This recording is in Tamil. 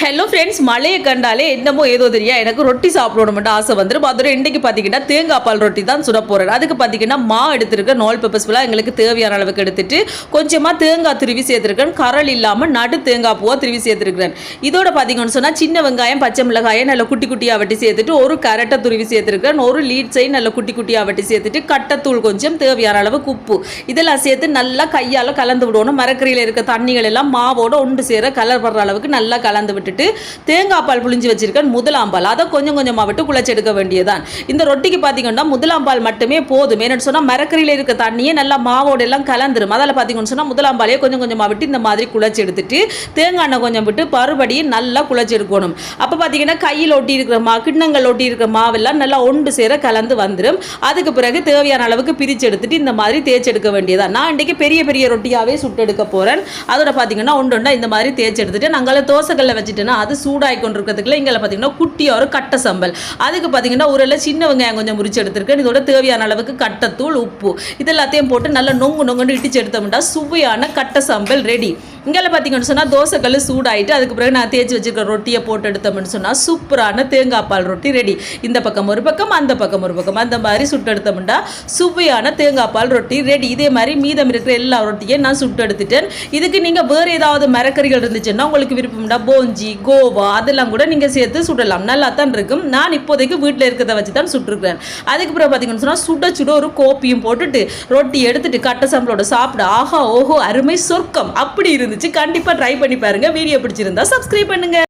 ஹலோ ஃப்ரெண்ட்ஸ் மழையை கண்டாலே என்னமோ ஏதோ தெரியா? எனக்கு ரொட்டி சாப்பிடணும் மட்டும் ஆசை வந்துடும் அதோட இன்றைக்கு பார்த்தீங்கன்னா தேங்காய் பால் ரொட்டி தான் சுட போகிறேன் அதுக்கு பார்த்தீங்கன்னா மா எடுத்துருக்கேன். நோல் பேப்பர்ஸ் ஃபுல்லாக எங்களுக்கு தேவையான அளவுக்கு எடுத்துட்டு கொஞ்சமாக தேங்காய் திருவி சேர்த்துருக்கேன். கரல் இல்லாமல் நடு தேங்காய் பூவாக திருவி சேர்த்துருக்கிறேன். இதோட பார்த்தீங்கன்னு சொன்னால் சின்ன வெங்காயம் பச்சை மிளகாயை நல்ல குட்டி குட்டியாக வெட்டி சேர்த்துட்டு ஒரு கரட்டை துருவி சேர்த்துருக்கேன் ஒரு லீட் நல்ல குட்டி குட்டியாக வெட்டி சேர்த்துட்டு கட்டத்தூள் கொஞ்சம் தேவையான அளவுக்கு உப்பு. இதெல்லாம் சேர்த்து நல்லா கையால் கலந்து விடணும். மரக்கறியில் இருக்க தண்ணிகள் எல்லாம் மாவோட ஒன்று சேர கலர் படுற அளவுக்கு நல்லா கலந்து விட்டு விட்டுட்டு தேங்காய் பால் புளிஞ்சு வச்சிருக்கேன் முதலாம்பால். அதை கொஞ்சம் கொஞ்சமாக விட்டு குழச்செடுக்க வேண்டியதான் இந்த ரொட்டிக்கு பார்த்தீங்கன்னா முதலாம் பால் மட்டுமே போதும். என்னென்னு சொன்னால் மரக்கறியில் இருக்க தண்ணியே நல்லா மாவோட எல்லாம் கலந்துரும். அதில் பார்த்தீங்கன்னு சொன்னால் முதலாம்பாலையே கொஞ்சம் கொஞ்சமாக விட்டு இந்த மாதிரி குழச்சி எடுத்துட்டு தேங்காய் எண்ணெய் கொஞ்சம் விட்டு மறுபடியும் நல்லா குழச்சி எடுக்கணும். அப்போ பார்த்தீங்கன்னா கையில் ஒட்டி இருக்கிற மா கிண்ணங்கள் ஒட்டி இருக்கிற மாவெல்லாம் நல்லா ஒன்று சேர கலந்து வந்துடும் அதுக்கு பிறகு தேவையான அளவுக்கு பிரித்து எடுத்துட்டு இந்த மாதிரி தேய்ச்செடுக்க வேண்டியதான் நான் இன்றைக்கி பெரிய பெரிய ரொட்டியாகவே சுட்டு எடுக்க போகிறேன் அதோட பார்த்தீங்கன்னா ஒன்று ஒன்றா இந்த மாதிரி தேய்ச்சி எடுத்துட்டு நாங்கள் தோசைக்கல்ல வச்சுட்டேன்னா அது சூடாகி கொண்டிருக்கிறதுக்குள்ள இங்கே பார்த்தீங்கன்னா குட்டியாக ஒரு கட்டை சம்பல். அதுக்கு பார்த்தீங்கன்னா ஒரு எல்லாம் சின்ன வெங்காயம் கொஞ்சம் முறிச்சு எடுத்திருக்கேன். இதோட தேவையான அளவுக்கு கட்டத்தூள் உப்பு. இது எல்லாத்தையும் போட்டு நல்லா நொங்கு நொங்குன்னு இடிச்சு எடுத்தோம்னா சுவையான கட்டை சம்பல் ரெடி இங்கெல்லாம் பார்த்தீங்கன்னு சொன்னால் தோசைக்கல் சூடாயிட்டு அதுக்கு பிறகு நான் தேய்ச்சி வச்சிருக்க ரொட்டியை போட்டு எடுத்தோம்னு சொன்னால் சூப்பரான தேங்காய் பால் ரொட்டி ரெடி இந்த பக்கம் ஒரு பக்கம் அந்த பக்கம் ஒரு பக்கம். அந்த மாதிரி சுட்டு எடுத்தோம்னா சுவையான தேங்காய் பால் ரொட்டி ரெடி இதே மாதிரி மீதம் இருக்கிற எல்லா ரொட்டியும் நான் சுட்டு எடுத்துட்டேன். இதுக்கு நீங்கள் வேறு ஏதாவது மரக்கறிகள் இருந்துச்சுன்னா உங்களுக்கு விருப்பம்டா போஞ்சி கோவா அதெல்லாம் கூட நீங்கள் சேர்த்து சுடலாம். நல்லா தான் இருக்கும். நான் இப்போதைக்கு வீட்டில் இருக்கிறத வச்சு தான் சுட்டுருக்கிறேன். அதுக்கு பிறகு பார்த்தீங்கன்னு சொன்னால் சுட சுட ஒரு கோப்பியும் போட்டுட்டு ரொட்டி எடுத்துட்டு கட்டை சம்பளோட சாப்பிட ஆஹா ஓஹோ அருமை சொர்க்கம். அப்படி இருந்துச்சு. கண்டிப்பாக ட்ரை பண்ணி பாருங்க. வீடியோ பிடிச்சிருந்தா சப்ஸ்கிரைப் பண்ணுங்க.